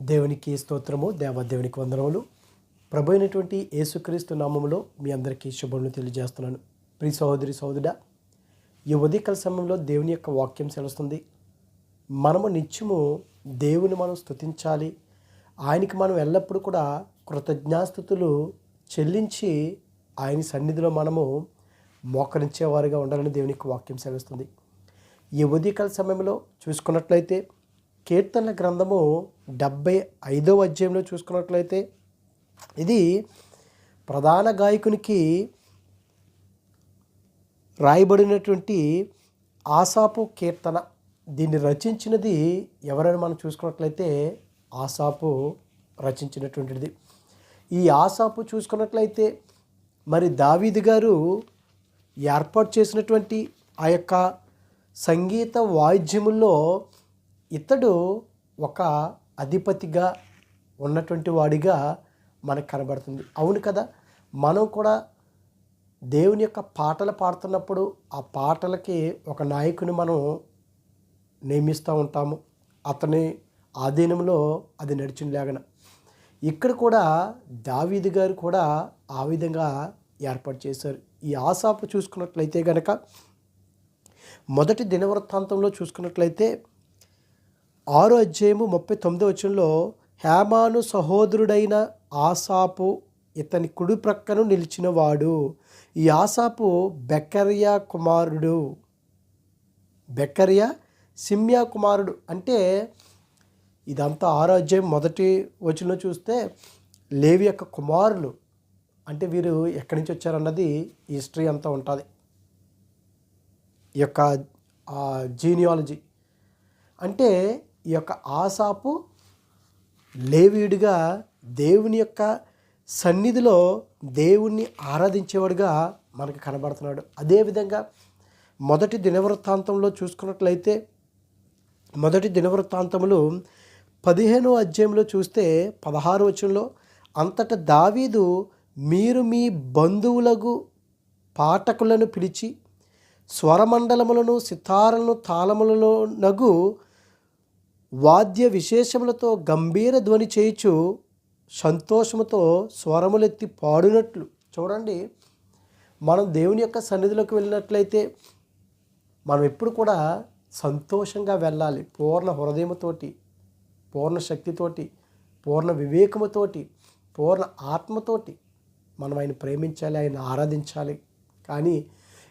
దేవునికి స్తోత్రము దేవదేవునికి వందనములు. ప్రభు అయినటువంటి యేసుక్రీస్తు నామములో మీ అందరికీ శుభములు తెలియజేస్తున్నాను. ప్రియ సహోదరి సహోదరుడా ఈ ఉదయకాల సమయంలో దేవుని యొక్క వాక్యం సెలుస్తుంది. మనము నిత్యము దేవుని మనం స్తుతించాలి. ఆయనకి మనం ఎల్లప్పుడూ కూడా కృతజ్ఞాస్థుతులు చెల్లించి ఆయన సన్నిధిలో మనము మోకరించేవారుగా ఉండాలని దేవుని యొక్క వాక్యం సెలవుస్తుంది ఈ ఉదయకాల సమయంలో చూసుకున్నట్లయితే కీర్తనల గ్రంథము డెబ్బై ఐదో అధ్యాయంలో చూసుకున్నట్లయితే ఇది ప్రధాన గాయకునికి రాయబడినటువంటి ఆసాపు కీర్తన. దీన్ని రచించినది ఎవరైనా మనం చూసుకున్నట్లయితే ఆసాపు రచించినటువంటిది. ఈ ఆసాపు చూసుకున్నట్లయితే మరి దావీదు గారు ఏర్పాటు చేసినటువంటి ఆ యొక్క సంగీత వాయిద్యముల్లో ఇతడు ఒక అధిపతిగా ఉన్నటువంటి వాడిగా మనకు కనబడుతుంది. అవును కదా? మనం కూడా దేవుని యొక్క పాటలు పాడుతున్నప్పుడు ఆ పాటలకి ఒక నాయకుని మనం నియమిస్తూ ఉంటాము. అతని ఆధీనంలో అది నడిచిన లేగన ఇక్కడ కూడా దావీదు గారు కూడా ఆ విధంగా ఏర్పాటు చేశారు. ఈ ఆసాపు చూసుకున్నట్లయితే కనుక మొదటి దినవృత్తాంతంలో చూసుకున్నట్లయితే ఆరో అధ్యాయము ముప్పై తొమ్మిదో వచ్చంలో హేమాను సహోదరుడైన ఆసాపు ఇతని కుడి ప్రక్కను నిలిచినవాడు. ఈ ఆసాపు బెకర్యా కుమారుడు. బెకర్యా? సిమ్యా కుమారుడు. అంటే ఇదంతా ఆరో అధ్యాయం మొదటి వచనంలో చూస్తే లేవి యొక్క కుమారులు. అంటే వీరు ఎక్కడి నుంచి వచ్చారన్నది హిస్టరీ అంతా ఉంటుంది. ఈ యొక్క జీనియాలజీ అంటే ఈ యొక్క ఆసాపు లేవీయుడిగా దేవుని యొక్క సన్నిధిలో దేవుణ్ణి ఆరాధించేవాడుగా మనకు కనబడుతున్నాడు. అదేవిధంగా మొదటి దినవృత్తాంతంలో చూసుకున్నట్లయితే మొదటి దినవృత్తాంతములు పదిహేనో అధ్యాయంలో చూస్తే పదహారు వచనంలో అంతట దావీదు మీరు మీ బంధువులకు పాఠకులను పిలిచి స్వరమండలములను సితారలను తాళములలో నగు వాద్య విశేషములతో గంభీర ధ్వని చేయుచు సంతోషముతో స్వరములెత్తి పాడినట్లు. చూడండి మనం దేవుని యొక్క సన్నిధిలోకి వెళ్ళినట్లయితే మనం ఎప్పుడు కూడా సంతోషంగా వెళ్ళాలి. పూర్ణ హృదయముతోటి పూర్ణ శక్తితోటి పూర్ణ వివేకముతోటి పూర్ణ ఆత్మతోటి మనం ఆయన ప్రేమించాలి ఆయన ఆరాధించాలి. కానీ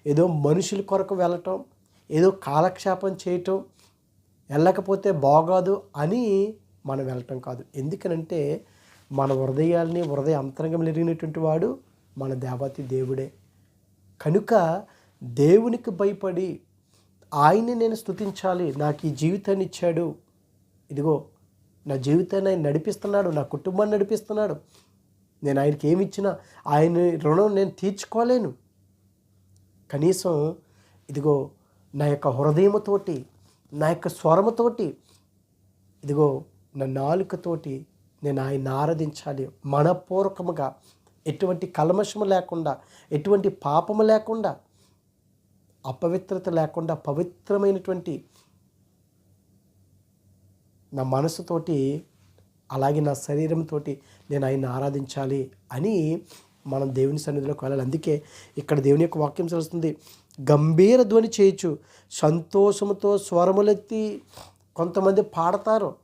ఏదో మనుషుల కొరకు వెళ్ళటం ఏదో కాలక్షేపం చేయటం వెళ్ళకపోతే బాగోదు అని మనం వెళ్ళటం కాదు. ఎందుకనంటే మన హృదయాల్ని హృదయ అంతరంగం ఎరిగినటువంటి వాడు మన దేవతి దేవుడే. కనుక దేవునికి భయపడి ఆయన్ని నేను స్తుతించాలి నాకు ఈ జీవితాన్ని ఇచ్చాడు ఇదిగో నా జీవితాన్ని ఆయన నడిపిస్తున్నాడు నా కుటుంబాన్ని నడిపిస్తున్నాడు నేను ఆయనకి ఏమి ఇచ్చినా ఆయన రుణం నేను తీర్చుకోలేను. కనీసం ఇదిగో నా యొక్క హృదయముతోటి నా యొక్క స్వరముతోటి ఇదిగో నా నాలుకతోటి నేను ఆయన ఆరాధించాలి. మనపూర్వకముగా ఎటువంటి కల్మషము లేకుండా ఎటువంటి పాపము లేకుండా అపవిత్రత లేకుండా పవిత్రమైనటువంటి నా మనసుతోటి అలాగే నా శరీరంతో నేను ఆయన ఆరాధించాలి అని మనం దేవుని సన్నిధిలోకి వెళ్ళాలి. అందుకే ఇక్కడ దేవుని యొక్క వాక్యం తెలుస్తుంది గంభీర ధ్వని చేయొచ్చు. సంతోషంతో స్వరములెత్తి కొంతమంది పాడతారు.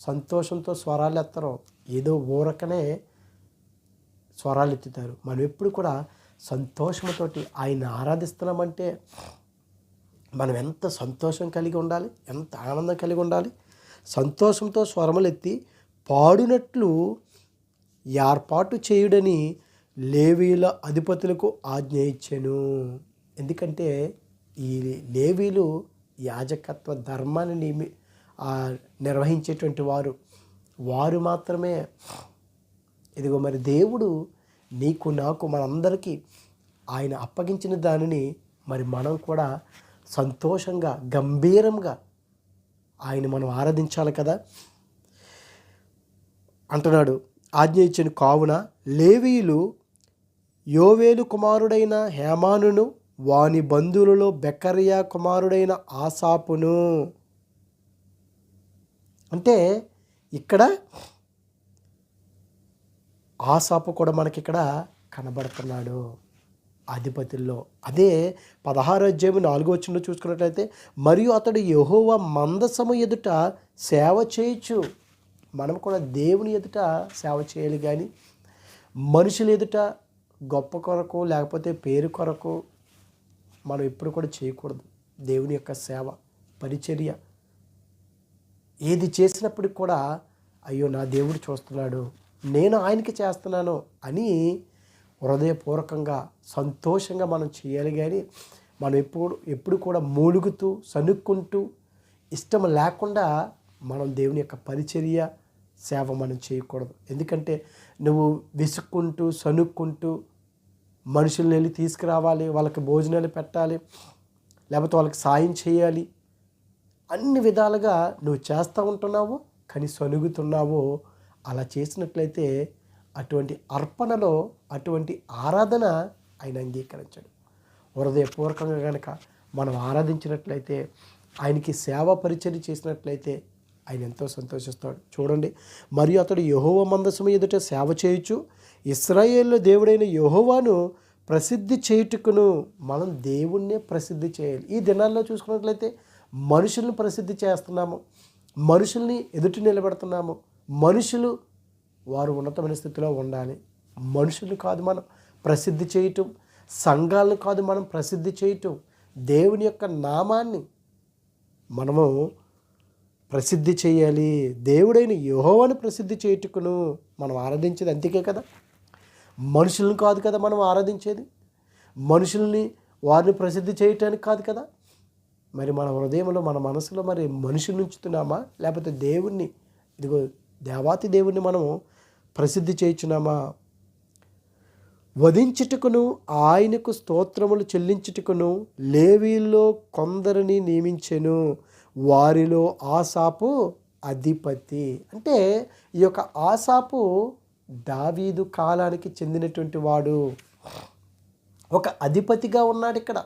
సంతోషంతో స్వరాలు ఎత్తరు ఏదో ఊరకనే స్వరాలు ఎత్తుతారు మనం ఎప్పుడు కూడా సంతోషంతోటి ఆయన ఆరాధిస్తున్నామంటే మనం ఎంత సంతోషం కలిగి ఉండాలి ఎంత ఆనందం కలిగి ఉండాలి. సంతోషంతో స్వరములెత్తి పాడునట్లు ఏర్పాటు చేయుడని లేవీల అధిపతులకు ఆజ్ఞ ఇచ్చాను. ఎందుకంటే ఈ లేవీలు యాజకత్వ ధర్మాన్ని నియమి నిర్వహించేటువంటి వారు. వారు మాత్రమే ఇదిగో మరి దేవుడు నీకు నాకు మనందరికీ ఆయన అప్పగించిన దానిని మరి మనం కూడా సంతోషంగా గంభీరంగా ఆయన మనం ఆరాధించాలి కదా. అంటున్నాడు ఆజ్ఞ ఇచ్చిన. కావున లేవీయులు యోవేలు కుమారుడైన హేమానును వాని బంధువులలో బెకరియా కుమారుడైన ఆసాపును. అంటే ఇక్కడ ఆసాపు కూడా మనకి ఇక్కడ కనబడుతున్నాడు అధిపతుల్లో. అదే పదహారు అధ్యాయం నాలుగో వచ్చిన చూసుకున్నట్లయితే మరియు అతడు యహోవ మందసము ఎదుట సేవ చేయొచ్చు మనం కూడా దేవుని ఎదుట సేవ చేయాలి కానీ మనుషుల ఎదుట గొప్ప కొరకు లేకపోతే పేరు కొరకు మనం ఎప్పుడు కూడా చేయకూడదు. దేవుని యొక్క సేవ పరిచర్య. ఏది చేసినప్పటికి కూడా అయ్యో నా దేవుడు చూస్తున్నాడు నేను ఆయనకి చేస్తున్నాను అని హృదయపూర్వకంగా సంతోషంగా మనం చేయాలి కానీ మనం ఎప్పుడు ఎప్పుడు కూడా మూలుగుతూ సనుక్కుంటూ ఇష్టం లేకుండా మనం దేవుని యొక్క పరిచర్య సేవ మనం చేయకూడదు. ఎందుకంటే నువ్వు విసుక్కుంటూ సనుక్కుంటూ మనుషుల్ని వెళ్ళి తీసుకురావాలి వాళ్ళకి భోజనాలు పెట్టాలి లేకపోతే వాళ్ళకి సాయం చేయాలి. అన్ని విధాలుగా నువ్వు చేస్తూ ఉంటున్నావు కానీ సనుగుతున్నావు అలా చేసినట్లయితే అటువంటి అర్పణలో అటువంటి ఆరాధన ఆయన అంగీకరించాడు. హృదయపూర్వకంగా కనుక మనం ఆరాధించినట్లయితే ఆయనకి సేవ పరిచయం చేసినట్లయితే ఆయన ఎంతో సంతోషిస్తాడు. చూడండి మరియు అతడు యహోవ మందసము ఎదుట సేవ చేయొచ్చు ఇస్రాయేల్లో దేవుడైన యహోవాను ప్రసిద్ధి చేయుటకును మనం దేవుణ్ణే ప్రసిద్ధి చేయాలి. ఈ దినాల్లో చూసుకున్నట్లయితే మనుషుల్ని ప్రసిద్ధి చేస్తున్నాము. మనుషుల్ని ఎదుటి నిలబెడుతున్నాము. మనుషులు వారు ఉన్నతమైన స్థితిలో ఉండాలి. మనుషులు కాదు మనం ప్రసిద్ధి చేయటం సంఘాలను కాదు మనం ప్రసిద్ధి చేయటం దేవుని యొక్క నామాన్ని మనము ప్రసిద్ధి చేయాలి. దేవుడైన యహోవని ప్రసిద్ధి చేయుటకును మనం ఆరాధించేది అంతకే కదా? మనుషులను కాదు కదా మనం ఆరాధించేది? మనుషుల్ని వారిని ప్రసిద్ధి చేయటానికి కాదు కదా? మరి మన హృదయంలో మన మనసులో మరి మనుషుల్ని ఉంచుతున్నామా? లేకపోతే దేవుణ్ణి ఇదిగో దేవాతి దేవుణ్ణి మనము ప్రసిద్ధి చేయించున్నామా? వధించుటకును ఆయనకు స్తోత్రములు చెల్లించుటకును లేవీల్లో కొందరిని నియమించెను. వారిలో ఆసాపు అధిపతి. అంటే ఈ యొక్క ఆసాపు దావీదు కాలానికి చెందినటువంటి వాడు ఒక అధిపతిగా ఉన్నాడు ఇక్కడ.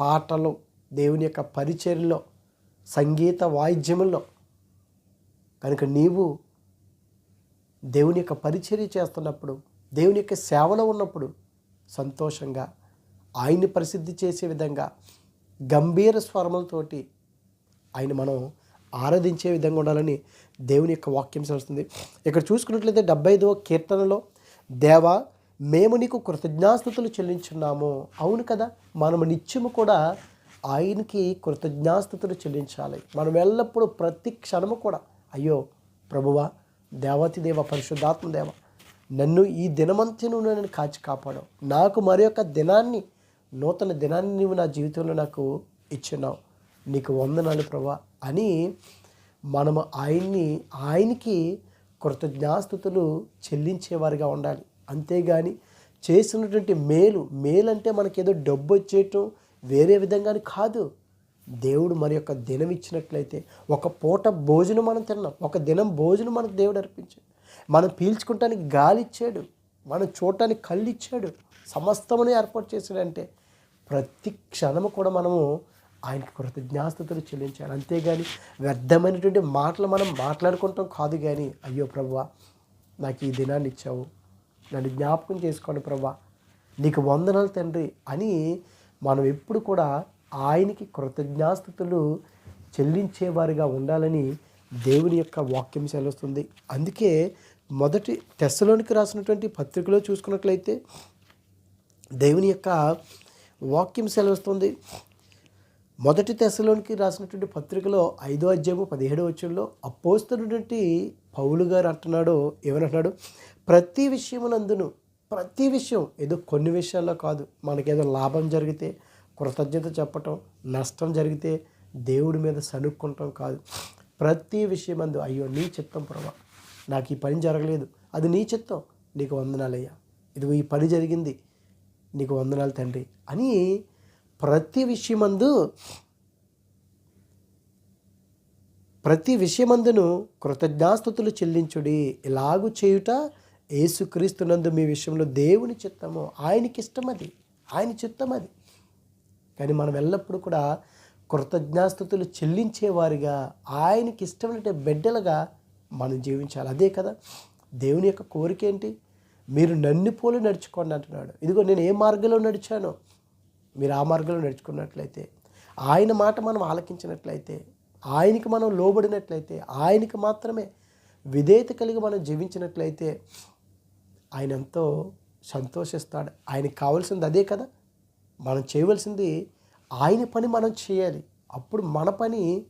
పాటలు దేవుని యొక్క పరిచర్లో సంగీత వాయిద్యముల్లో కనుక నీవు దేవుని యొక్క పరిచర్య చేస్తున్నప్పుడు దేవుని యొక్క సేవలో ఉన్నప్పుడు సంతోషంగా ఆయన్ని ప్రసిద్ధి చేసే విధంగా గంభీర స్వరములతోటి ఆయన మనం ఆరాధించే విధంగా ఉండాలని దేవుని యొక్క వాక్యం సెలుస్తుంది ఇక్కడ చూసుకున్నట్లయితే డెబ్బై ఐదవ కీర్తనలో దేవా మేము నీకు కృతజ్ఞాస్థుతులు చెల్లించున్నాము. అవును కదా మనము నిత్యము కూడా ఆయనకి కృతజ్ఞాస్థుతులు చెల్లించాలి. మనం ఎల్లప్పుడూ ప్రతి క్షణము కూడా అయ్యో ప్రభువా దేవతి దేవ పరిశుద్ధాత్మ దేవ నన్ను ఈ దినమంత నువ్వు నన్ను కాచి కాపాడావు. నాకు మరి యొక్క దినాన్ని నూతన దినాన్ని నువ్వు నా జీవితంలో నాకు ఇచ్చినావు. నీకు వందనాలు ప్రభా అని మనము ఆయన్ని ఆయనకి కృతజ్ఞాస్థుతులు చెల్లించేవారిగా ఉండాలి. అంతేగాని చేసినటువంటి మేలు మేలు అంటే మనకేదో డబ్బు వచ్చేయటం వేరే విధంగాని కాదు. దేవుడు మరి యొక్క దినం ఇచ్చినట్లయితే ఒక పూట భోజనం మనం తిన్నాం ఒక దినం భోజనం మనకు దేవుడు అర్పించాడు. మనం పీల్చుకుంటానికి గాలి ఇచ్చాడు మనం చూడటానికి కళ్ళు ఇచ్చాడు సమస్తమును ఏర్పాటు చేశాడంటే ప్రతి క్షణము కూడా మనము ఆయనకి కృతజ్ఞాస్థుతులు చెల్లించాలి. అంతేగాని వ్యర్థమైనటువంటి మాటలు మనం మాట్లాడుకుంటాం కాదు కానీ అయ్యో ప్రభా నాకు ఈ దినాన్ని ఇచ్చావు. నన్ను జ్ఞాపకం చేసుకోండి ప్రభా. నీకు వందనాలు తండ్రి అని మనం ఎప్పుడు కూడా ఆయనకి కృతజ్ఞాస్థుతులు చెల్లించేవారిగా ఉండాలని దేవుని యొక్క వాక్యం సెలవుస్తుంది. అందుకే మొదటి తెస్సలోనికి రాసినటువంటి పత్రికలో చూసుకున్నట్లయితే దేవుని యొక్క వాక్యం సెలవుస్తుంది. మొదటి తెశలోనికి రాసినటువంటి పత్రికలో ఐదో అధ్యాయము పదిహేడో వచ్చంలో అపోస్తున్నటువంటి పౌలు గారు అంటున్నాడు ఏమనంటున్నాడు? ప్రతి విషయమునందును ప్రతి విషయం ఏదో కొన్ని విషయాల్లో కాదు. మనకేదో లాభం జరిగితే కృతజ్ఞత చెప్పటం నష్టం జరిగితే దేవుడి మీద సనుక్కుంటాం కాదు. ప్రతి విషయమందు అయ్యో నీ చిత్తం ప్రభా నాకు ఈ పని జరగలేదు. అది నీ చిత్తం నీకు వందనాలయ్యా. ఇదిగో ఈ పని జరిగింది నీకు వందనాలు తండ్రి అని ప్రతి విషయమందు ప్రతి విషయమందును కృతజ్ఞాస్తుతులు చెల్లించుడి. ఇలాగు చేయుట ఏసుక్రీస్తునందు మీ విషయంలో దేవుని చిత్తము. ఆయనకి ఇష్టం అది ఆయన చిత్తం అది కానీ మనం ఎల్లప్పుడూ కూడా కృతజ్ఞాస్తుతులు చెల్లించేవారిగా ఆయనకి ఇష్టమైన బిడ్డలుగా మనం జీవించాలి. అదే కదా. దేవుని యొక్క కోరిక ఏంటి? మీరు నన్ను పోలి నడుచుకోండి అంటున్నాడు. ఇదిగో నేను ఏ మార్గంలో నడిచానో? మీరు ఆ మార్గంలో నడుచుకున్నట్లయితే ఆయన మాట మనం ఆలకించినట్లయితే ఆయనకి మనం లోబడినట్లయితే ఆయనకి మాత్రమే విధేయత కలిగి మనం జీవించినట్లయితే ఆయన ఎంతో సంతోషిస్తాడు. ఆయనకి కావాల్సింది అదే కదా. మనం చేయవలసింది ఆయన పని మనం చేయాలి. అప్పుడు మన పని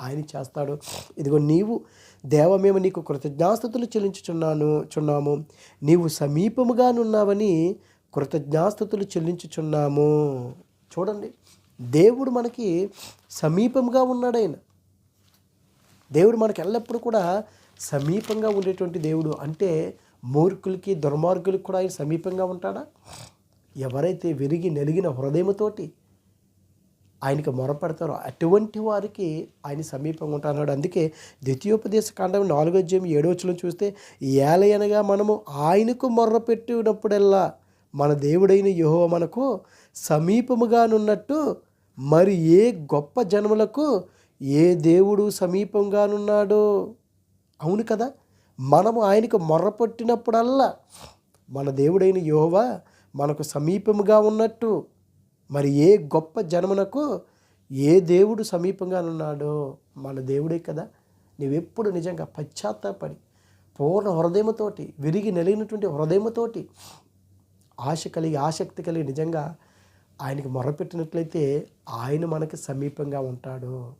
ఆయన చేస్తాడు. ఇదిగో నీవు దేవ మేము నీకు కృతజ్ఞాస్థుతులు చెల్లించుచున్నాను చున్నాము. నీవు సమీపముగానున్నావని కృతజ్ఞాస్థుతులు చెల్లించుచున్నాము. చూడండి దేవుడు మనకి సమీపంగా ఉన్నాడు ఆయన. దేవుడు మనకి ఎల్లప్పుడూ కూడా సమీపంగా ఉండేటువంటి దేవుడు. అంటే మూర్ఖులకి దుర్మార్గులకి కూడా ఆయన సమీపంగా ఉంటాడా? ఎవరైతే విరిగి నలిగిన హృదయముతోటి ఆయనకి మొరపెడతారో అటువంటి వారికి ఆయన సమీపంగా ఉంటున్నాడు అందుకే ద్వితీయోపదేశ కాండం నాలుగో అధ్యాయం ఏడో వచ్చిన చూస్తే ఏలయనగా మనము ఆయనకు మొర్ర పెట్టినప్పుడల్లా మన దేవుడైన యహో మనకు సమీపముగానున్నట్టు మరి ఏ గొప్ప జన్మలకు ఏ దేవుడు సమీపంగానున్నాడో? అవును కదా? మనము ఆయనకు మొర్రపట్టినప్పుడల్లా మన దేవుడైన యోవా మనకు సమీపముగా ఉన్నట్టు మరి ఏ గొప్ప జన్మనకు ఏ దేవుడు సమీపంగానున్నాడో? మన దేవుడే కదా? నువ్వెప్పుడు నిజంగా పశ్చాత్తాపడి పూర్ణ హృదయముతోటి విరిగి నలిగినటువంటి హృదయముతోటి ఆశ కలిగి ఆసక్తి కలిగి నిజంగా ఆయనకి మొరపెట్టినట్లయితే ఆయన మనకి సమీపంగా ఉంటాడు.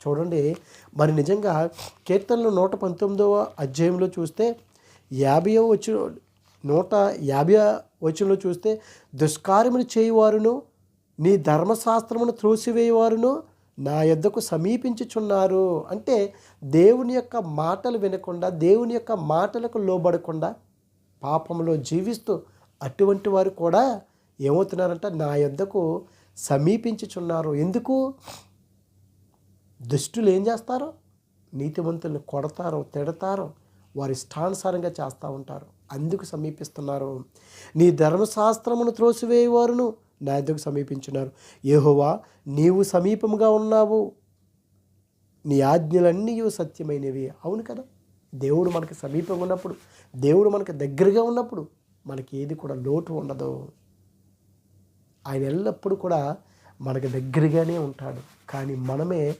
చూడండి మరి నిజంగా కీర్తనలు నూట పంతొమ్మిదవ అధ్యాయంలో చూస్తే యాభైవ వచ్చి నూట యాభై వచనంలో చూస్తే దుష్కార్యములు చేయువారును నీ ధర్మశాస్త్రమును త్రోసివేయవారును నా యొద్దకు సమీపించుచున్నారు. అంటే దేవుని యొక్క మాటలు వినకుండా దేవుని యొక్క మాటలకు లోబడకుండా పాపంలో జీవిస్తూ అటువంటి వారు కూడా ఏమవుతున్నారంట? నా యొద్దకు సమీపించుచున్నారు. ఎందుకు? దుష్టులు ఏం చేస్తారో? నీతివంతులను కొడతారో తిడతారో. వారి ఇష్టానుసారంగా చేస్తూ ఉంటారు. అందుకు సమీపిస్తున్నారు. నీ ధర్మశాస్త్రమును త్రోసివేయవారును నా ఎందుకు సమీపించున్నారు. ఏహోవా నీవు సమీపముగా ఉన్నావు. నీ ఆజ్ఞలన్నీ సత్యమైనవి. అవును కదా? దేవుడు మనకి సమీపంగా ఉన్నప్పుడు దేవుడు మనకి దగ్గరగా ఉన్నప్పుడు మనకి ఏది కూడా లోటు ఉండదు ఆయన ఎల్లప్పుడూ కూడా మనకు దగ్గరగానే ఉంటాడు. కానీ మనమే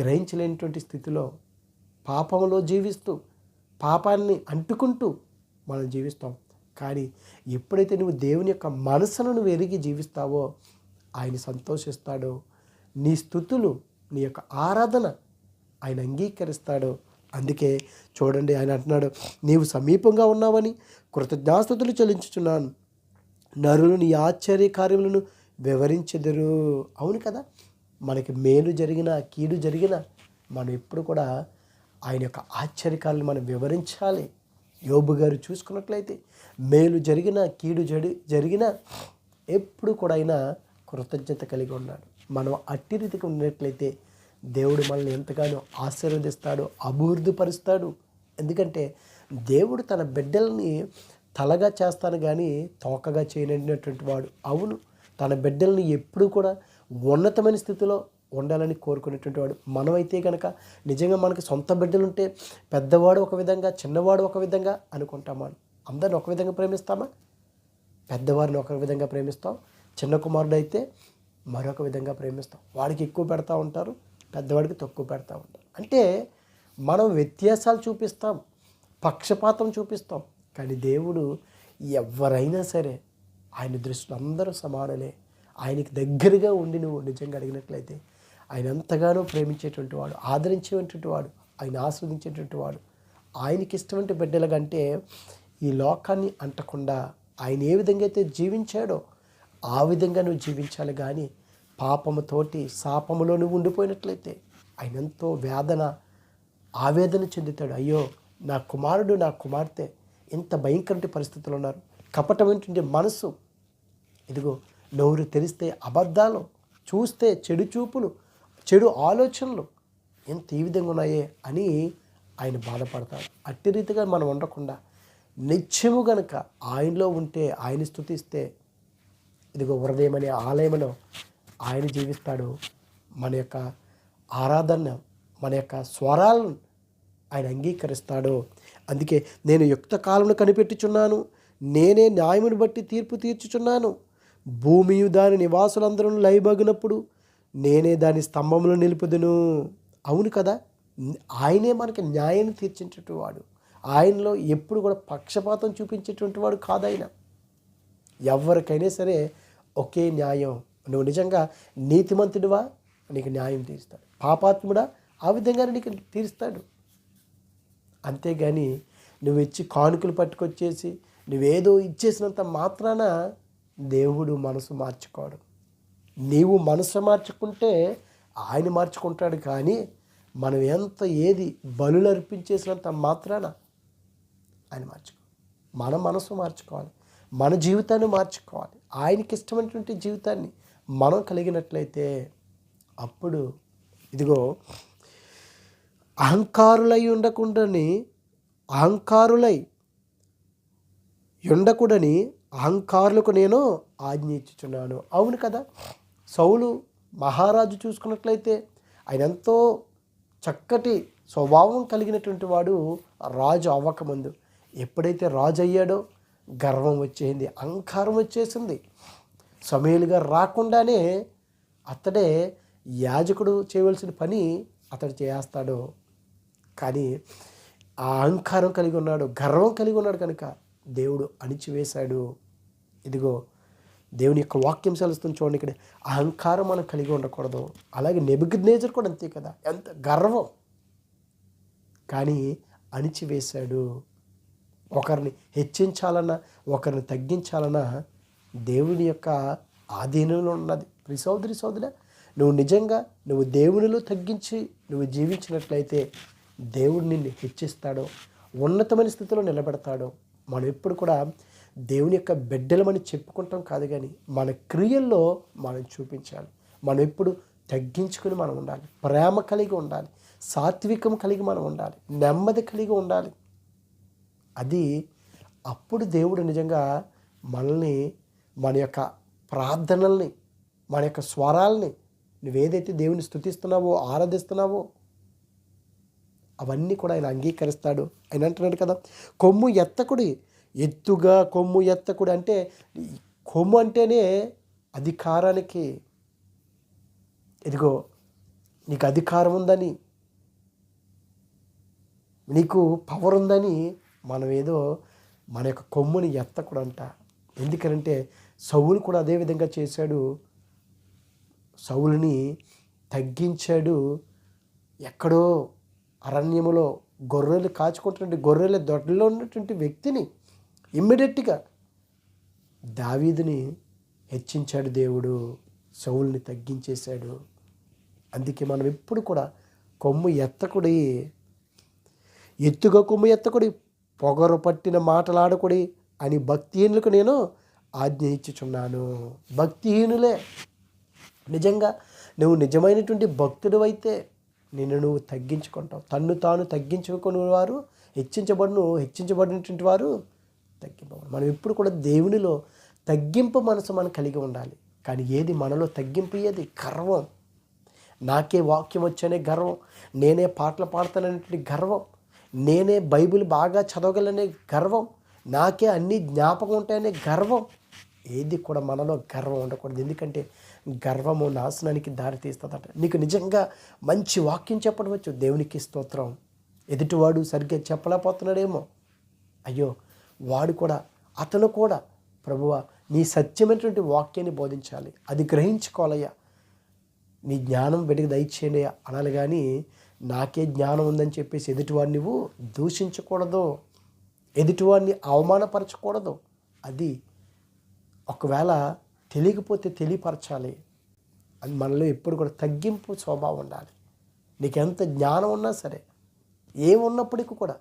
గ్రహించలేనటువంటి స్థితిలో పాపంలో జీవిస్తూ పాపాన్ని అంటుకుంటూ మనం జీవిస్తాం. కానీ ఎప్పుడైతే నువ్వు దేవుని యొక్క మనసును నువ్వు ఎరిగి జీవిస్తావో ఆయన సంతోషిస్తాడు. నీ స్థుతులు నీ యొక్క ఆరాధన ఆయన అంగీకరిస్తాడు. అందుకే చూడండి ఆయన అంటున్నాడు నీవు సమీపంగా ఉన్నావని కృతజ్ఞాస్థుతులు చెల్లించుచున్నాను. నరులు నీ ఆశ్చర్య కార్యములను వివరించెదరు. అవును కదా మనకి మేలు జరిగిన కీడు జరిగిన మనం ఎప్పుడు కూడా ఆయన యొక్క ఆశ్చర్యకాలను మనం వివరించాలి. యోబు గారు చూసుకున్నట్లయితే మేలు జరిగిన కీడు జడి జరిగిన ఎప్పుడు కూడా ఆయన కృతజ్ఞత కలిగి ఉన్నాడు. మనం అట్టి రీతికి ఉన్నట్లయితే దేవుడు మనల్ని ఎంతగానో ఆశీర్వదిస్తాడు అభివృద్ధిపరుస్తాడు. ఎందుకంటే దేవుడు తన బిడ్డల్ని తలగా చేస్తాను కానీ తోకగా చేయనటువంటి వాడు. అవును తన బిడ్డల్ని ఎప్పుడూ కూడా ఉన్నతమైన స్థితిలో ఉండాలని కోరుకునేటువంటి వాడు. మనమైతే కనుక నిజంగా మనకి సొంత బిడ్డలు ఉంటే పెద్దవాడు ఒక విధంగా చిన్నవాడు ఒక విధంగా అనుకుంటామా అందరిని ఒక విధంగా ప్రేమిస్తామా? పెద్దవారిని ఒక విధంగా ప్రేమిస్తాం. చిన్న కుమారుడు అయితే మరొక విధంగా ప్రేమిస్తాం. వాడికి ఎక్కువ పెడతా ఉంటారు. పెద్దవాడికి తక్కువ పెడతా ఉంటారు అంటే మనం వ్యత్యాసాలు చూపిస్తాం పక్షపాతం చూపిస్తాం కానీ దేవుడు ఎవరైనా సరే ఆయన దృష్టిలో అందరూ సమానలే. ఆయనకి దగ్గరగా ఉండి నువ్వు నిజంగా అడిగినట్లయితే ఆయన ఎంతగానో ప్రేమించేటువంటి వాడు ఆదరించేటువంటి వాడు ఆయన ఆస్వాదించేటువంటి వాడు. ఆయనకి ఇష్టమైన బిడ్డలకంటే ఈ లోకాన్ని అంటకుండా ఆయన ఏ విధంగా అయితే జీవించాడో ఆ విధంగా నువ్వు జీవించాలి. కానీ పాపముతోటి శాపములో నువ్వు ఉండిపోయినట్లయితే ఆయన ఎంతో వేదన ఆవేదన చెందుతాడు. అయ్యో నా కుమారుడు నా కుమార్తె ఇంత భయంకరమైన పరిస్థితులు ఉన్నారు. కపటమైనటువంటి మనసు ఇదిగో నోరు తెరిస్తే అబద్ధాలు చూస్తే చెడు చూపులు చెడు ఆలోచనలు ఎంత ఈ విధంగా ఉన్నాయే అని ఆయన బాధపడతాడు. అట్టి రీతిగా మనం ఉండకుండా నిత్యము గనక ఆయనలో ఉంటే ఆయన స్థుతిస్తే ఇదిగో హృదయమనే ఆలయంలో ఆయన జీవిస్తాడు. మన యొక్క ఆరాధన మన యొక్క స్వరాలను ఆయన అంగీకరిస్తాడు. అందుకే నేను యుక్త కాలంలో కనిపెట్టుచున్నాను. నేనే న్యాయమును బట్టి తీర్పు తీర్చుచున్నాను. భూమి దాని నివాసులందరూ లయబగినప్పుడు నేనే దాని స్తంభంలో నిలుపుదును. అవును కదా? ఆయనే మనకి న్యాయాన్ని తీర్చేటటువంటి వాడు. ఆయనలో ఎప్పుడు కూడా పక్షపాతం చూపించేటువంటి వాడు కాదైనా. ఎవరికైనా సరే ఒకే న్యాయం. నువ్వు నిజంగా నీతిమంతుడివా? నీకు న్యాయం తీరుస్తాడు. పాపాత్ముడా? ఆ విధంగానే నీకు తీరుస్తాడు. అంతేగాని నువ్వు ఇచ్చి కానుకలు పట్టుకొచ్చేసి నువ్వేదో ఇచ్చేసినంత మాత్రాన దేవుడు మనసు మార్చుకోడు. నీవు మనసు మార్చుకుంటే ఆయన మార్చుకుంటాడు కానీ మనం ఎంత ఏది బలులు అర్పించేసినంత మాత్రాన ఆయన మార్చుకో. మన మనసు మార్చుకోవాలి. మన జీవితాన్ని మార్చుకోవాలి. ఆయనకి ఇష్టమైనటువంటి జీవితాన్ని మనం కలిగినట్లయితే అప్పుడు ఇదిగో అహంకారులై ఉండకుండాని అహంకారులై ఉండకూడని అహంకారులకు నేను ఆజ్ఞ ఇచ్చుచున్నాను. అవును కదా? సౌలు మహారాజు చూసుకున్నట్లయితే ఆయన ఎంతో చక్కటి స్వభావం కలిగినటువంటి వాడు రాజు అవ్వకముందు. ఎప్పుడైతే రాజు అయ్యాడో గర్వం వచ్చేసింది అహంకారం వచ్చేసింది. సమయలుగా రాకుండానే అతడే యాజకుడు చేయవలసిన పని అతడు చేస్తాడు. కానీ ఆ అహంకారం కలిగి ఉన్నాడు గర్వం కలిగి ఉన్నాడు కనుక దేవుడు అణిచివేశాడు. ఇదిగో దేవుని యొక్క వాక్యం సెలుస్తుంది చూడండి ఇక్కడ. అహంకారం మనం కలిగి ఉండకూడదు. అలాగే నెబుగ్నేజర్ కూడా అంతే కదా. ఎంత గర్వం. కానీ అణిచివేశాడు. ఒకరిని హెచ్చించాలన్నా ఒకరిని తగ్గించాలన్నా దేవుని యొక్క ఆధీనంలో ఉన్నది. ప్రి సోదరి సోదర నువ్వు నిజంగా నువ్వు దేవునిలో తగ్గించి నువ్వు జీవించినట్లయితే దేవుడు నిన్ను హెచ్చిస్తాడో ఉన్నతమైన స్థితిలో నిలబెడతాడో మనం ఎప్పుడు కూడా దేవుని యొక్క బిడ్డలమని చెప్పుకుంటాం కాదు కానీ మన క్రియల్లో మనం చూపించాలి. మనం ఎప్పుడు తగ్గించుకుని మనం ఉండాలి. ప్రేమ కలిగి ఉండాలి. సాత్వికం కలిగి మనం ఉండాలి. నెమ్మది కలిగి ఉండాలి. అది అప్పుడు దేవుడు నిజంగా మనల్ని మన యొక్క ప్రార్థనల్ని మన యొక్క స్వరాల్ని నువ్వేదైతే దేవుని స్థుతిస్తున్నావో ఆరాధిస్తున్నావో అవన్నీ కూడా ఆయన అంగీకరిస్తాడు. ఆయన అంటున్నాడు కదా కొమ్ము ఎత్తకుడి ఎత్తుగా కొమ్ము ఎత్తకుడి అంటే కొమ్ము అంటేనే అధికారానికి ఇదిగో నీకు అధికారం ఉందని నీకు పవర్ ఉందని మనం ఏదో మన యొక్క కొమ్ముని ఎత్తకూడంట ఎందుకంటే సౌలు కూడా అదే విధంగా చేశాడు. సౌలుని తగ్గించాడు. ఎక్కడో అరణ్యములో గొర్రెలు కాచుకుంటున్న గొర్రెల దొడ్డలో ఉన్నటువంటి వ్యక్తిని ఇమ్మీడియట్గా దావీదుని హెచ్చించాడు దేవుడు. సౌల్ని తగ్గించేశాడు. అందుకే మనం ఎప్పుడు కూడా కొమ్ము ఎత్తకుడి ఎత్తుగా కొమ్ము ఎత్తకుడి పొగరు పట్టిన మాటలాడకుడి అని భక్తిహీనులకు నేను ఆజ్ఞ ఇచ్చుచున్నాను భక్తిహీనులే నిజంగా నువ్వు నిజమైనటువంటి భక్తుడు అయితే నిన్ను నువ్వు తగ్గించుకుంటావు. తన్ను తాను తగ్గించుకుని వారు హెచ్చించబడును హెచ్చించబడినటువంటి వారు తగ్గింపబడు మనం ఎప్పుడు కూడా దేవునిలో తగ్గింపు మనసు మనం కలిగి ఉండాలి. కానీ ఏది మనలో తగ్గింపు? ఏది? గర్వం. నాకే వాక్యం వచ్చనే గర్వం. నేనే పాటలు పాడతాననేటువంటి గర్వం. నేనే బైబిల్ బాగా చదవగలనే గర్వం. నాకే అన్ని జ్ఞాపకం ఉంటాయనే గర్వం. ఏది కూడా మనలో గర్వం ఉండకూడదు. ఎందుకంటే గర్వము నాశనానికి దారితీస్తుందట నీకు నిజంగా మంచి వాక్యం చెప్పడవచ్చు. దేవునికి స్తోత్రం. ఎదుటివాడు సరిగ్గా చెప్పలేకపోతున్నాడేమో. అయ్యో వాడు కూడా అతను కూడా ప్రభువ నీ సత్యమైనటువంటి వాక్యాన్ని బోధించాలి. అది గ్రహించుకోవాలయ్యా. నీ జ్ఞానం వెతికి దయచేయండి అనాలి కానీ నాకే జ్ఞానం ఉందని చెప్పేసి ఎదుటివాడిని నువ్వు దూషించకూడదు. ఎదుటివాడిని అవమానపరచకూడదు. అది ఒకవేళ తెలియకపోతే తెలియపరచాలి. అని మనలో ఎప్పుడు కూడా తగ్గింపు స్వభావం ఉండాలి. నీకు ఎంత జ్ఞానం ఉన్నా సరే ఏమున్నప్పటికీ కూడా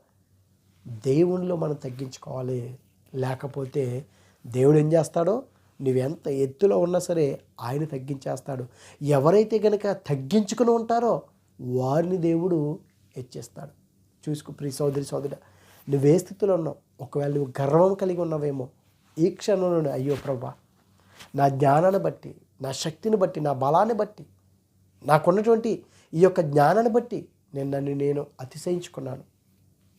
దేవునిలో మనం తగ్గించుకోవాలి. లేకపోతే దేవుడు ఏం చేస్తాడో నువ్వెంత ఎత్తులో ఉన్నా సరే ఆయన తగ్గించేస్తాడు. ఎవరైతే కనుక తగ్గించుకుని ఉంటారో వారిని దేవుడు హెచ్చిస్తాడు. చూసుకో ప్రియ సోదరి సోదరి నువ్వే స్థితిలో ఉన్నావు. ఒకవేళ నువ్వు గర్వం కలిగి ఉన్నావేమో ఈ క్షణంలో అయ్యో ప్రభా నా జ్ఞానాన్ని బట్టి నా శక్తిని బట్టి నా బలాన్ని బట్టి నాకున్నటువంటి ఈ యొక్క జ్ఞానాన్ని బట్టి నేను నన్ను నేను అతిశయించుకున్నాను.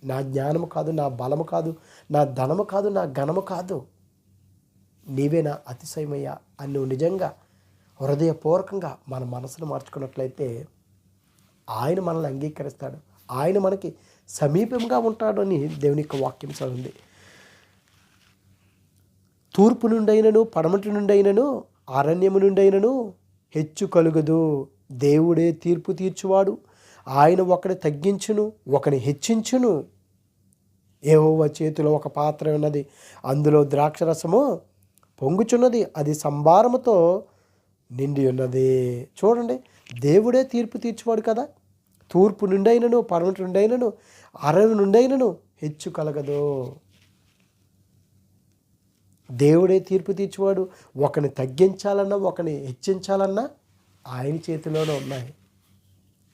నా జ్ఞానము కాదు నా బలము కాదు నా ధనము కాదు నా ఘనము కాదు. నీవే నా అతిశయమయ్యా అని నువ్వు నిజంగా హృదయపూర్వకంగా మన మనసును మార్చుకున్నట్లయితే ఆయన మనల్ని అంగీకరిస్తాడు. ఆయన మనకి సమీపంగా ఉంటాడని దేవుని యొక్క వాక్యం చదివింది. తూర్పు నుండైనను పడమటి నుండైనను అరణ్యము నుండైనను హెచ్చు కలుగదు. దేవుడే తీర్పు తీర్చువాడు. ఆయన ఒకని తగ్గించును ఒకని హెచ్చించును. ఏవోవ చేతిలో ఒక పాత్ర ఉన్నది. అందులో ద్రాక్షరసము పొంగుచున్నది. అది సంభారముతో నిండి ఉన్నది. చూడండి దేవుడే తీర్పు తీర్చువాడు కదా. తూర్పు నుండైనను పడమటి నుండైనను అరణ్యం నుండైనను హెచ్చు కలగదు. దేవుడే తీర్పు తీర్చువాడు. ఒకని తగ్గించాలన్నా ఒకని హెచ్చించాలన్నా ఆయన చేతిలోనే ఉన్నాయి.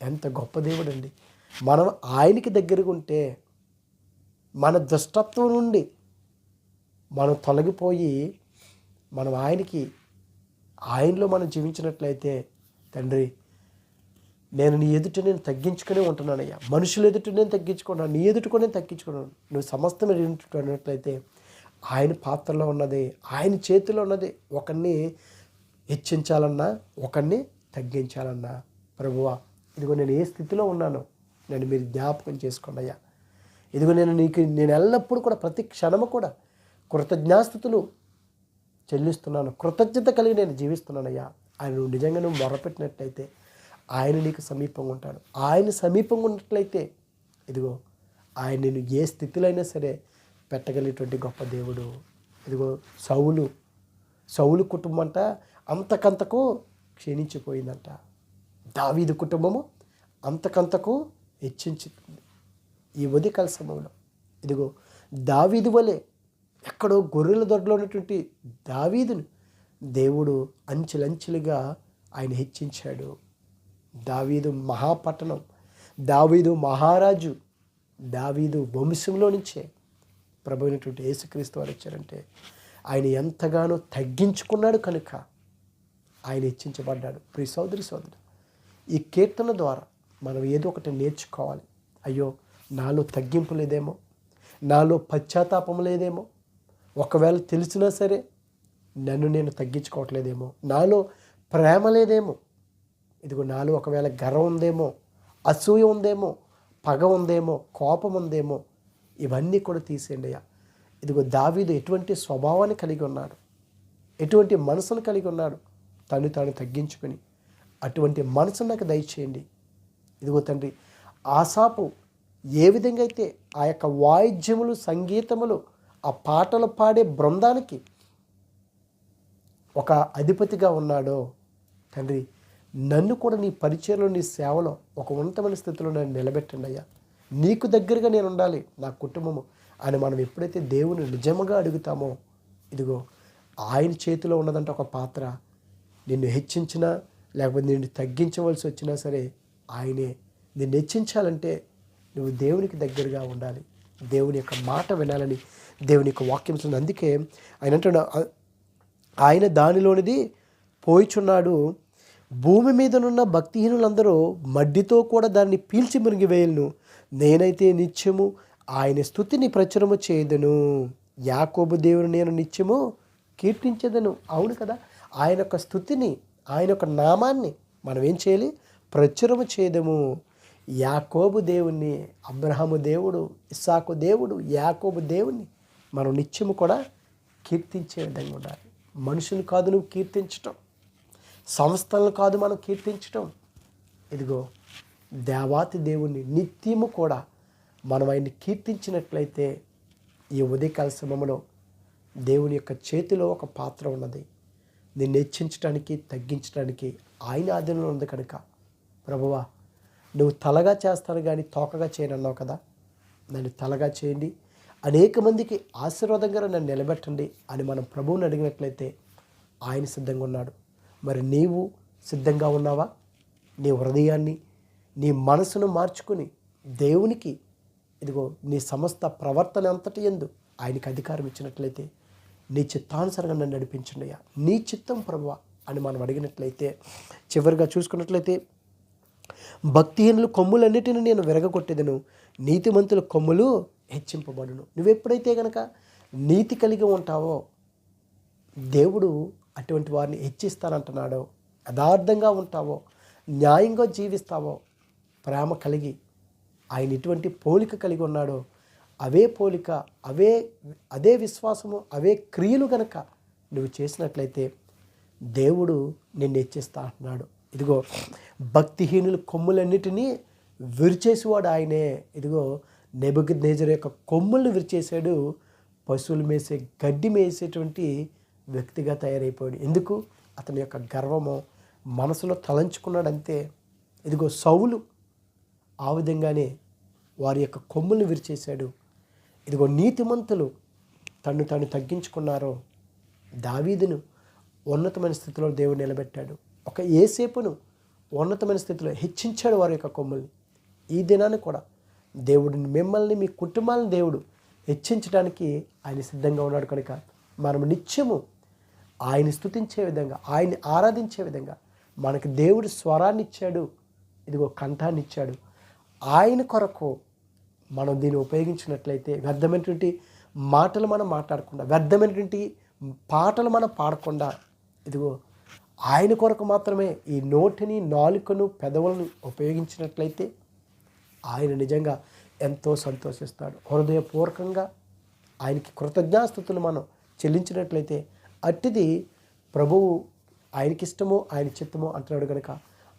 ఎంత గొప్ప దేవుడు అండి మనం ఆయనకి దగ్గరగా ఉంటే మన దుష్టత్వం నుండి మనం తొలగిపోయి మనం ఆయనకి ఆయనలో మనం జీవించినట్లయితే తండ్రి నేను నీ ఎదుట నేను తగ్గించుకునే ఉంటున్నానయ్యా. మనుషుల ఎదుట నేను తగ్గించుకున్నాను నీ ఎదుట కూడా నేను తగ్గించుకున్నాను. నువ్వు సమస్తం ఎదుటికున్నట్లయితే ఆయన పాత్రలో ఉన్నది ఆయన చేతిలో ఉన్నది. ఒకరిని హెచ్చించాలన్నా ఒకరిని తగ్గించాలన్నా. ప్రభువా ఇదిగో నేను ఏ స్థితిలో ఉన్నాను నేను మీరు జ్ఞాపకం చేసుకోండి అయ్యా. ఇదిగో నేను నీకు నేను ఎల్లప్పుడూ కూడా ప్రతి క్షణము కూడా కృతజ్ఞాస్థుతులు చెల్లిస్తున్నాను. కృతజ్ఞత కలిగి నేను జీవిస్తున్నానయ్యా ఆయన నువ్వు నిజంగా నువ్వు మొరపెట్టినట్లయితే ఆయన నీకు సమీపంగా ఉంటాడు. ఆయన సమీపంగా ఉన్నట్లయితే ఇదిగో ఆయన నేను ఏ స్థితిలో అయినా సరే పెట్టగలిగేటువంటి గొప్ప దేవుడు. ఇదిగో సౌలు. సౌలు కుటుంబం అంట అంతకంతకు క్షీణించిపోయిందంట. దావీదు కుటుంబము అంతకంతకు హెచ్చించింది. ఈ ఉదయకాల సమయంలో. ఇదిగో దావీదు వలె ఎక్కడో గొర్రెల దొడ్లో ఉన్నటువంటి దావీదును దేవుడు అంచెలంచెలుగా ఆయన హెచ్చించాడు. దావీదు మహాపట్టణం. దావీదు మహారాజు. దావీదు వంశంలో నుంచే ప్రభు అయినటువంటి యేసుక్రీస్తు వారు వచ్చారంటే ఆయన ఎంతగానో తగ్గించుకున్నాడు కనుక ఆయన హెచ్చించబడ్డాడు ప్రి సోదరి సోదరు ఈ కీర్తన ద్వారా మనం ఏదో ఒకటి నేర్చుకోవాలి. అయ్యో నాలో తగ్గింపు లేదేమో? నాలో పశ్చాత్తాపం లేదేమో? ఒకవేళ తెలిసినా సరే నన్ను నేను తగ్గించుకోవట్లేదేమో? నాలో ప్రేమ లేదేమో? ఇదిగో నాలో ఒకవేళ గర్వం ఉందేమో? అసూయ ఉందేమో? పగ ఉందేమో? కోపం ఉందేమో? ఇవన్నీ కూడా తీసేయండి అయ్యా. ఇదిగో దావీదు ఎటువంటి స్వభావాన్ని కలిగి ఉన్నాడు? ఎటువంటి మనసును కలిగి ఉన్నాడు? తను తాను తగ్గించుకొని. అటువంటి మనసును నాకు దయచేయండి. ఇదిగో తండ్రి ఆశాపు ఏ విధంగా అయితే ఆ యొక్క వాయిద్యములు సంగీతములు ఆ పాటలు పాడే బృందానికి ఒక అధిపతిగా ఉన్నాడో తండ్రి నన్ను కూడా నీ పరిచయంలో నీ సేవలో ఒక ఉన్నతమైన స్థితిలో నన్ను నిలబెట్టండి అయ్యా. నీకు దగ్గరగా నేను ఉండాలి నా కుటుంబము అని మనం ఎప్పుడైతే దేవుని నిజముగా అడుగుతామో ఇదిగో ఆయన చేతిలో ఉన్నదంటే ఒక పాత్ర. నిన్ను హెచ్చించినా లేకపోతే నిన్ను తగ్గించవలసి వచ్చినా సరే ఆయనే. నిన్ను హెచ్చించాలంటే నువ్వు దేవునికి దగ్గరగా ఉండాలి. దేవుని యొక్క మాట వినాలని దేవుని యొక్క వాక్యం ఉంది. అందుకే ఆయన అంటున్నా ఆయన దానిలోనిది పోయిచున్నాడు. భూమి మీదనున్న భక్తిహీనులందరూ మడ్డితో కూడా దాన్ని పీల్చి మునిగివేయలను. నేనైతే నిత్యము ఆయన స్థుతిని ప్రచురము చేయదను. యాకోబు దేవుని నేను నిత్యము కీర్తించదను. అవును కదా? ఆయన యొక్క స్థుతిని ఆయన యొక్క నామాన్ని మనం ఏం చేయాలి? ప్రచురము చేయదము. యాకోబు దేవుణ్ణి అబ్రహాము దేవుడు ఇస్సాకు దేవుడు యాకోబు దేవుణ్ణి మనం నిత్యము కూడా కీర్తించే విధంగా ఉండాలి. మనుషులు కాదు నువ్వు కీర్తించటం. సంస్థలను కాదు మనం కీర్తించటం. ఇదిగో దేవాతి దేవుణ్ణి నిత్యము కూడా మనం ఆయన్ని కీర్తించినట్లయితే ఈ ఉదయకాల సమయంలో దేవుని యొక్క చేతిలో ఒక పాత్ర ఉన్నది. నిన్ను హెచ్చించడానికి తగ్గించడానికి ఆయన ఆధీనంలో ఉంది కనుక ప్రభువా నువ్వు తలగా చేస్తాను కానీ తోకగా చేయనన్నావు కదా. నన్ను తలగా చేయండి. అనేక మందికి ఆశీర్వాదంగా నన్ను నిలబెట్టండి అని మనం ప్రభువుని అడిగినట్లయితే ఆయన సిద్ధంగా ఉన్నాడు. మరి నీవు సిద్ధంగా ఉన్నావా? నీ హృదయాన్ని నీ మనసును మార్చుకుని దేవునికి ఇదిగో నీ సమస్త ప్రవర్తన అంతటి ఎందు ఆయనకి అధికారం ఇచ్చినట్లయితే నీ చిత్తానుసరంగా నన్ను నడిపించండియా నీ చిత్తం ప్రభువా అని మనం అడిగినట్లయితే చివరిగా చూసుకున్నట్లయితే భక్తిహీనులు కొమ్ములన్నిటిని నేను విరగొట్టేదను నీతిమంతుల కొమ్ములు హెచ్చింపబడును. నువ్వెప్పుడైతే కనుక నీతి కలిగి ఉంటావో దేవుడు అటువంటి వారిని హెచ్చిస్తానంటున్నాడో యథార్థంగా ఉంటావో న్యాయంగా జీవిస్తావో ప్రేమ కలిగి ఆయన ఎటువంటి పోలిక కలిగి ఉన్నాడో అవే పోలిక అవే అదే విశ్వాసము అవే క్రియలు గనక నువ్వు చేసినట్లయితే దేవుడు నిన్ను హెచ్చిస్తా అంటున్నాడు. ఇదిగో భక్తిహీనుల కొమ్ములన్నిటినీ విరిచేసేవాడు ఆయనే. ఇదిగో నెబుకద్నేజర్ యొక్క కొమ్ములను విరిచేశాడు. పశువులు మేసే గడ్డి మేసేటువంటి వ్యక్తిగా తయారైపోయాడు. ఎందుకు? అతని యొక్క గర్వము మనసులో తలంచుకున్నాడంతే. ఇదిగో సౌలు ఆ విధంగానే వారి యొక్క కొమ్ములను విరిచేశాడు. ఇదిగో నీతిమంతులు తను తాను తగ్గించుకున్నారో దావీదును ఉన్నతమైన స్థితిలో దేవుడు నిలబెట్టాడు. ఒక ఏసేపును ఉన్నతమైన స్థితిలో హెచ్చించాడు వారి యొక్క కొమ్ముల్ని. ఈ దినాన్ని కూడా దేవుడిని మిమ్మల్ని మీ కుటుంబాలను దేవుడు హెచ్చించడానికి ఆయన సిద్ధంగా ఉన్నాడు కనుక మనం నిత్యము ఆయన స్థుతించే విధంగా ఆయన్ని ఆరాధించే విధంగా మనకి దేవుడు స్వరాన్ని ఇచ్చాడు ఇదిగో కంఠాన్ని ఇచ్చాడు ఆయన కొరకు మనం దీన్ని ఉపయోగించినట్లయితే వ్యర్థమైనటువంటి మాటలు మనం మాట్లాడకుండా వ్యర్థమైనటువంటి పాటలు మనం పాడకుండా ఇదిగో ఆయన కొరకు మాత్రమే ఈ నోటిని నాలుకను పెదవులను ఉపయోగించినట్లయితే ఆయన నిజంగా ఎంతో సంతోషిస్తాడు. హృదయపూర్వకంగా ఆయనకి కృతజ్ఞాస్థుతులు మనం చెల్లించినట్లయితే అట్టిది ప్రభువు ఆయనకి ఇష్టమో ఆయన చిత్తమో అంటున్నాడు కనుక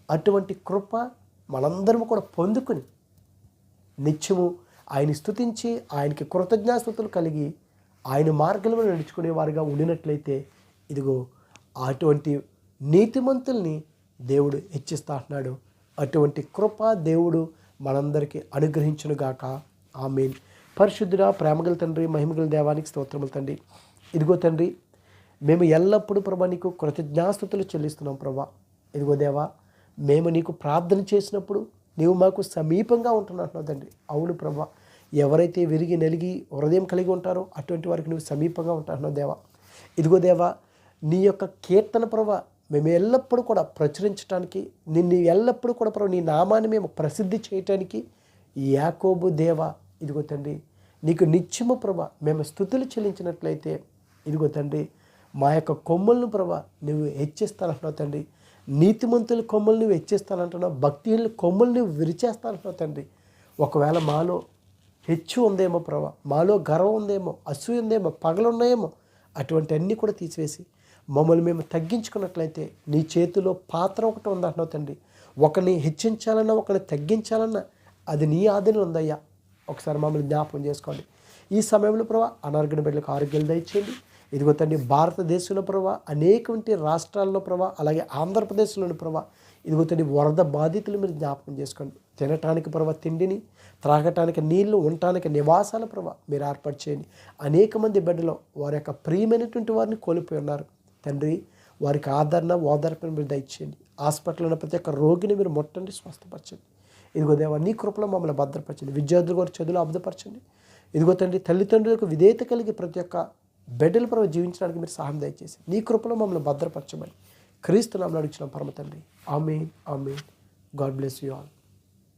అటువంటి కృప మనందరం కూడా పొందుకుని నిత్యము ఆయన స్థుతించి ఆయనకి కృతజ్ఞాస్థుతులు కలిగి ఆయన మార్గంలో నడుచుకునే వారిగా ఉండినట్లయితే ఇదిగో అటువంటి నీతిమంతుల్ని దేవుడు హెచ్చిస్తా అంటున్నాడు. అటువంటి కృప దేవుడు మనందరికీ అనుగ్రహించునుగాక. ఆమెన్. పరిశుద్ధుడా ప్రేమగల తండ్రి మహిమగల దేవానికి స్తోత్రములు తండ్రి. ఇదిగో తండ్రి మేము ఎల్లప్పుడూ ప్రభా నీకు కృతజ్ఞాస్థుతులు చెల్లిస్తున్నాం ప్రభా. ఇదిగో దేవా మేము నీకు ప్రార్థన చేసినప్పుడు నీవు మాకు సమీపంగా ఉంటున్నట్టున్నావు తండ్రి. అవును ప్రభా ఎవరైతే విరిగి నలిగి హృదయం కలిగి ఉంటారో అటువంటి వారికి నువ్వు సమీపంగా ఉంటున్నావు దేవా. ఇదిగో దేవా నీ యొక్క కీర్తన ప్రభా మేము ఎల్లప్పుడూ కూడా ప్రచురించడానికి నిన్ను ఎల్లప్పుడూ కూడా ప్రభు నీ నామాన్ని మేము ప్రసిద్ధి చేయటానికి యాకోబు దేవ ఇదిగో తండ్రి నీకు నిత్యము ప్రభ మేము స్థుతులు చెల్లించినట్లయితే ఇదిగో తండ్రి మా యొక్క కొమ్ములను ప్రభ నువ్వు హెచ్చిస్తానంటున్నావు తండ్రి. నీతిమంతుల కొమ్మల్ని నువ్వు భక్తిహీనుల కొమ్మల్ని విరిచేస్తానంటున్నావు తండ్రి. ఒకవేళ మాలో హెచ్చు ఉందేమో ప్రభా మాలో గర్వం ఉందేమో అసూయ ఉందేమో పగలున్నాయేమో అటువంటి అన్నీ కూడా తీసివేసి మమ్మల్ని మేము తగ్గించుకున్నట్లయితే నీ చేతిలో పాత్ర ఒకటి ఉందంటున్నావు తండ్రి. ఒకరిని హెచ్చించాలన్నా ఒకరిని తగ్గించాలన్నా అది నీ ఆధీనంలో ఉందయ్యా. ఒకసారి మమ్మల్ని జ్ఞాపకం చేసుకోండి. ఈ సమయంలో ప్రభా అనారోగ్య బిడ్డలకు ఆరోగ్యాలు దయచేయండి. ఇదిగో తండ్రి భారతదేశంలో ప్రభా అనేకమంటి రాష్ట్రాల్లో ప్రభా అలాగే ఆంధ్రప్రదేశ్లోని ప్రభా ఇదిగో తండ్రి వరద బాధితులు మీరు జ్ఞాపకం చేసుకోండి. తినటానికి ప్రభా తిండిని త్రాగటానికి నీళ్ళు ఉండటానికి నివాసాల ప్రభా మీరు ఏర్పాటు చేయండి. అనేక మంది బిడ్డలో వారి యొక్క ప్రియమైనటువంటి వారిని కోల్పోయి ఉన్నారు. తండ్రి వారికి ఆదరణ ఓదార్పును మీరు దయచేయండి. హాస్పిటల్లో ఉన్న ప్రతి ఒక్క రోగిని మీరు ముట్టండి స్వస్థపరచండి. ఇదిగో దేవా నీ కృపలో మమ్మల్ని భద్రపరచండి. విద్యార్థులు కూడా చదువులు అబ్దపరచండి ఇదిగో తండ్రి తల్లిదండ్రులకు విధేయత కలిగి ప్రతి ఒక్క బిడ్డల ప్రభు జీవించడానికి మీరు సహాయం దయచేసి నీ కృపలో మమ్మల్ని భద్రపరచమని క్రీస్తు నామలు అడిగిన పరమ తండ్రి. Amen amen. God bless you all.